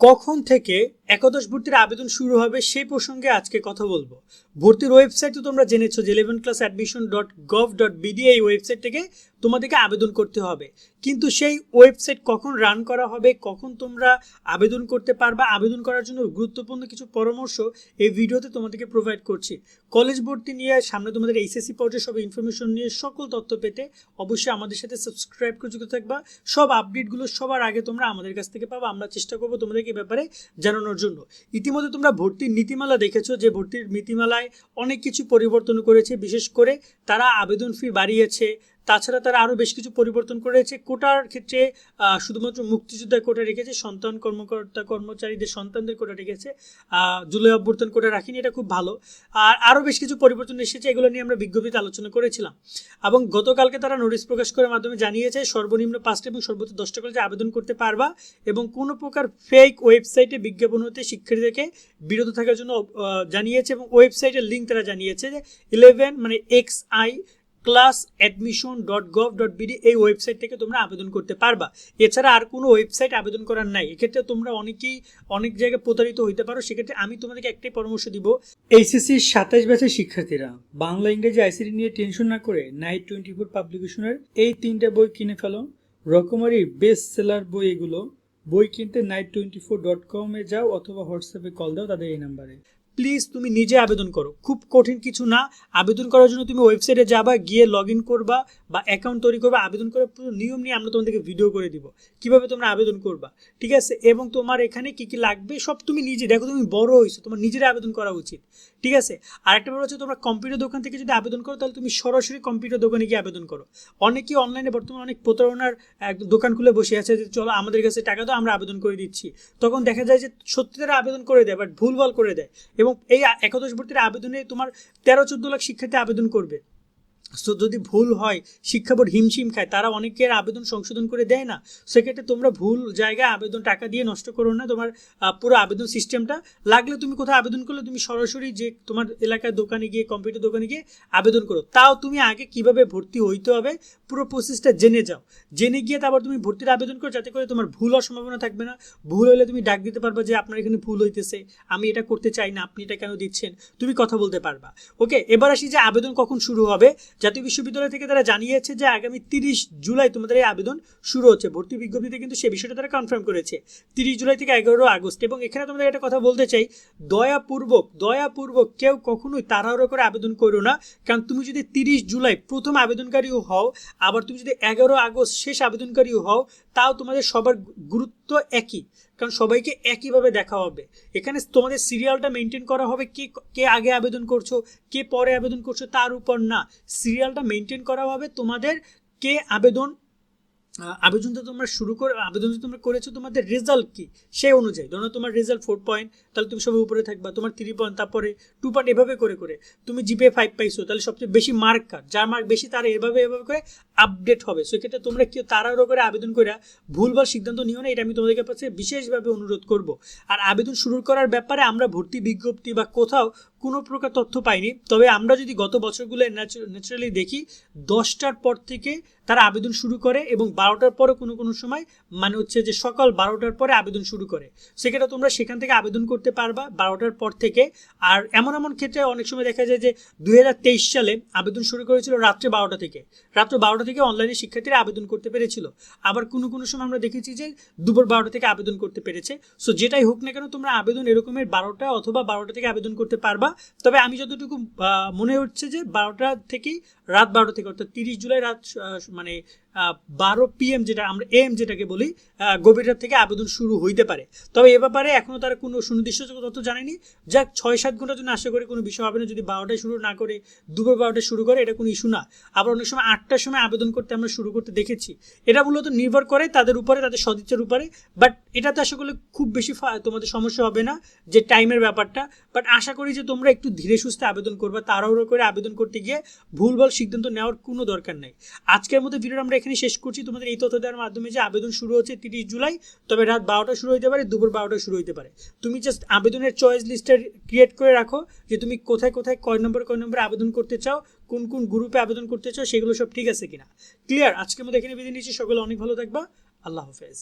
কখন থেকে একাদশ ভর্তির আবেদন শুরু হবে সেই প্রসঙ্গে আজকে কথা বলব। ভর্তির ওয়েবসাইট তো তোমরা জেনেছো যে eleven class admission dot gov dot BD website থেকে তোমাদেরকে আবেদন করতে হবে। কিন্তু সেই ওয়েবসাইট কখন রান করা হবে, কখন তোমরা আবেদন করতে পারবা, আবেদন করার জন্য গুরুত্বপূর্ণ কিছু পরামর্শ এই ভিডিওতে তোমাদেরকে প্রোভাইড করছি। কলেজ ভর্তি নিয়ে সামনে তোমাদের এইচএসসি পর্যায়ে সব ইনফরমেশন নিয়ে সকল তথ্য পেতে অবশ্যই আমাদের সাথে সাবস্ক্রাইব করে যুক্ত থাকবা। সব আপডেটগুলো সবার আগে তোমরা আমাদের কাছ থেকে পাবা। আমরা চেষ্টা করব তোমাদেরকে ব্যাপারে জানানোর জন্য। ইতিমধ্যে তোমরা ভর্তির নীতিমালা দেখেছ যে ভর্তির নীতিমালায় অনেক কিছু পরিবর্তন করেছে। বিশেষ করে তারা আবেদন ফি বাড়িয়েছে তাছাড়া তারা আরও বেশ কিছু পরিবর্তন করেছে। কোটার ক্ষেত্রে শুধুমাত্র মুক্তিযোদ্ধার কোটা রেখেছে, সন্তান কর্মকর্তা, কর্মচারীদের সন্তানদের কোটা রেখেছে। জুলাই অভ্যর্থন কোটা রাখিনি, এটা খুব ভালো। আর আরও বেশ কিছু পরিবর্তন এসেছে, এগুলো নিয়ে আমরা বিজ্ঞপ্তিতে আলোচনা করেছিলাম। এবং গতকালকে তারা নোটিশ প্রকাশ করার মাধ্যমে জানিয়েছে, সর্বনিম্ন পাঁচটা এবং সর্বোচ্চ দশটা কলেজে আবেদন করতে পারবা এবং কোনো প্রকার ফেক ওয়েবসাইটে বিজ্ঞাপন হতে শিক্ষার্থীদেরকে বিরত থাকার জন্য জানিয়েছে এবং ওয়েবসাইটের লিঙ্ক তারা জানিয়েছে যে ইলেভেন মানে X I class admission dot gov dot BD এই ওয়েবসাইট থেকে তোমরা আবেদন করতে পারবা। এছাড়া আর কোনো ওয়েবসাইট আবেদন করার নাই। এক্ষেত্রে তোমরা অনেকেই অনেক জায়গায় প্রতারিত হইতে পারো। সেক্ষেত্রে আমি তোমাদেরকে একটাই পরামর্শ দিব এইচএসসির সাতাশ ব্যাচের শিক্ষার্থীরা, বাংলা, ইংরেজি, আইসিটি নিয়ে টেনশন না করে নাইট টোয়েন্টি ফোর পাবলিকেশনের এই তিনটে বই কিনে ফেলো। রকমারি বেস্ট সেলার বই এগুলো। বই কিনতে নাইট টোয়েন্টি ফোর ডট কমে যাও অথবা হোয়াটসঅ্যাপে কল দাও, তাদের এই নাম্বারে প্লিজ তুমি নিজে আবেদন করো। খুব কঠিন কিছু না। আবেদন করার জন্য তুমি ওয়েবসাইটে যাবা, গিয়ে লগ ইন করবা বা অ্যাকাউন্ট তৈরি করবা। আবেদন করার পুরো নিয়ম নিয়ে আমরা তোমাদেরকে ভিডিও করে দিব। কীভাবে তোমরা আবেদন করবা, ঠিক আছে? এবং তোমার এখানে কি কি লাগবে, সব তুমি নিজে, দেখো তুমি বড় হয়েছো, তোমার নিজের আবেদন করা উচিত, ঠিক আছে? আরেকটা ব্যাপার হচ্ছে তোমরা কম্পিউটার দোকান থেকে যদি আবেদন করো, তাহলে তুমি সরাসরি কম্পিউটার দোকানে গিয়ে আবেদন করো। অনেকেই অনলাইনে বর্তমানে অনেক প্রতারণার দোকান খুলে বসে আছে যে, চলো আমাদের কাছে টাকা দাও, আমরা আবেদন করে দিচ্ছি। তখন দেখা যায় যে সত্যি তারা আবেদন করে দেয় বাট ভুল ভুলভাল করে দেয়। এবং এই একাদশ ভর্তির আবেদনে তোমার তেরো চোদ্দ লাখ শিক্ষার্থী আবেদন করবে। সো যদি ভুল হয়, শিক্ষা বোর্ড হিমশিম খায়, তারা অনেকের আবেদন সংশোধন করে দেয় না। সেক্ষেত্রে তোমরা ভুল জায়গায় আবেদন টাকা দিয়ে নষ্ট করো না, তোমার পুরো আবেদন সিস্টেমটা। লাগলে তুমি কোথাও আবেদন করলে, তুমি সরাসরি যে তোমার এলাকার দোকানে গিয়ে, কম্পিউটার দোকানে গিয়ে আবেদন করো। তাও তুমি আগে কীভাবে ভর্তি হইতে হবে, পুরো প্রসেসটা জেনে যাও। জেনে গিয়ে তারপর তুমি ভর্তির আবেদন করো, যাতে করে তোমার ভুল হওয়ার সম্ভাবনা থাকবে না। ভুল হলে তুমি ডাক দিতে পারবা যে, আপনার এখানে ভুল হইতেছে, আমি এটা করতে চাই না, আপনি এটা কেন দিচ্ছেন? তুমি কথা বলতে পারবা। ওকে, এবার আসি যে, আবেদন কখন শুরু হবে? জাতীয় বিশ্ববিদ্যালয় থেকে তারা জানিয়েছে যে আগামী তিরিশ জুলাই তোমাদের এই আবেদন শুরু হচ্ছে। ভর্তি বিজ্ঞপ্তিতে কিন্তু সে বিষয়টা তারা কনফার্ম করেছে। তিরিশ জুলাই থেকে এগারো আগস্ট এবং এখানে তোমাদের একটা কথা বলতে চাই, দয়াপূর্বক দয়াপূর্বক কেউ কখনোই তাড়াহুড়ো করে আবেদন করো না, কারণ তুমি যদি তিরিশ জুলাই প্রথম আবেদনকারীও হও, আবার তুমি যদি এগারো আগস্ট শেষ আবেদনকারীও হও, তাও তোমাদের সবার গুরুত্ব একই কারণ সবাইকে একইভাবে দেখা হবে। এখানে তোমাদের সিরিয়ালটা মেনটেন করা হবে কে কে আগে আবেদন করছ কে পরে আবেদন করছ তার উপর না। সিরিয়ালটা মেনটেন করা হবে তোমাদের কে আবেদন আহ, আবেদনটা তোমরা শুরু করে আবেদন যে তোমরা করেছ তোমাদের রেজাল্ট কি সেই অনুযায়ী। ধরো তোমার রেজাল্ট ফোর পয়েন্ট তাহলে তুমি সবাই উপরে থাকবা তোমার থ্রি পয়েন্ট তারপরে টু পয়েন্ট এভাবে করে করে। তুমি জিপে ফাইভ পাইছো তাহলে সবচেয়ে বেশি মার্ক কার? যার মার্ক বেশি তার এভাবে এভাবে করে আপডেট হবে। সেক্ষেত্রে তোমরা কেউ তাড়াহুড়ো করে আবেদন করে ভুলভাল সিদ্ধান্ত নিও না, এটা আমি তোমাদের কাছে বিশেষভাবে অনুরোধ করব। আর আবেদন শুরু করার ব্যাপারে আমরা ভর্তি বিজ্ঞপ্তি বা কোথাও কোনো প্রকার তথ্য পাইনি। তবে আমরা যদি গত বছরগুলো ন্যাচারালি দেখি, দশটার পর থেকে তারা আবেদন শুরু করে এবং বারোটার পরে কোনো কোনো সময় মানে হচ্ছে যে সকাল বারোটার পরে আবেদন শুরু করে। সেক্ষেত্রে তোমরা সেখান থেকে আবেদন করতে পারবা বারোটার পর থেকে। আর এমন এমন ক্ষেত্রে অনেক সময় দেখা যায় যে দুই হাজার তেইশ সালে আবেদন শুরু করেছিল রাত্রে বারোটা থেকে। রাত্রে বারোটা থেকে অনলাইনে শিক্ষার্থীরা আবেদন করতে পেরেছিল। আবার কোনো কোনো সময় আমরা দেখেছি যে দুপুর বারোটা থেকে আবেদন করতে পেরেছে। সো যেটাই হোক না কেন, তোমরা আবেদন এরকমের বারোটা অথবা বারোটা থেকে আবেদন করতে পারবা। তবে আমি যতটুকু মনে হচ্ছে যে বারোটা থেকেই, রাত বারোটা থেকে, অর্থাৎ তিরিশ জুলাই রাত মানে বারো পিএম যেটা আমরা এম যেটাকে বলি গভীর রাত থেকে আবেদন শুরু হইতে পারে। তবে এ ব্যাপারে এখনও তারা কোনো সুনির্দিষ্ট তথ্য জানেনি যাক ছয় সাত ঘণ্টার জন্য আশা করি কোনো বিষয় হবে না। যদি বারোটায় শুরু না করে, দুপুর বারোটায় শুরু করে, এটা কোনো ইস্যু না। আবার অনেক সময় আটটার সময় আবেদন করতে আমরা শুরু করতে দেখেছি। এটা মূলত নির্ভর করে তাদের উপরে, তাদের সদিচ্ছার উপরে। বাট এটাতে আশা করলে খুব বেশি তোমাদের সমস্যা হবে না যে টাইমের ব্যাপারটা। বাট আশা করি যে তোমরা একটু ধীরে সুস্থে আবেদন করবা, তাড়াহুড়ো করে আবেদন করতে গিয়ে ভুলভাল সিদ্ধান্ত নেওয়ার কোনো দরকার নেই। আজকের মতো ভিডিওটা আমরা এখানে শেষ করছি। তোমাদের এই তথ্য দেওয়ার মাধ্যমে যে আবেদন শুরু হচ্ছে তিরিশ জুলাই, তবে রাত বারোটা শুরু হতে পারে, দুপুর বারোটা শুরু হতে পারে। তুমি জাস্ট আবেদনের চয়েস লিস্টটা ক্রিয়েট করে রাখো যে তুমি কোথায় কোথায় কয় নম্বর, কয় নম্বরে আবেদন করতে চাও, কোন কোন গ্রুপে আবেদন করতে চাও, সেগুলো সব ঠিক আছে কিনা। ক্লিয়ার আজকের মতো এখানে বিদায় নিচ্ছি। সকলে অনেক ভালো থাকবা। আল্লাহ হাফেজ।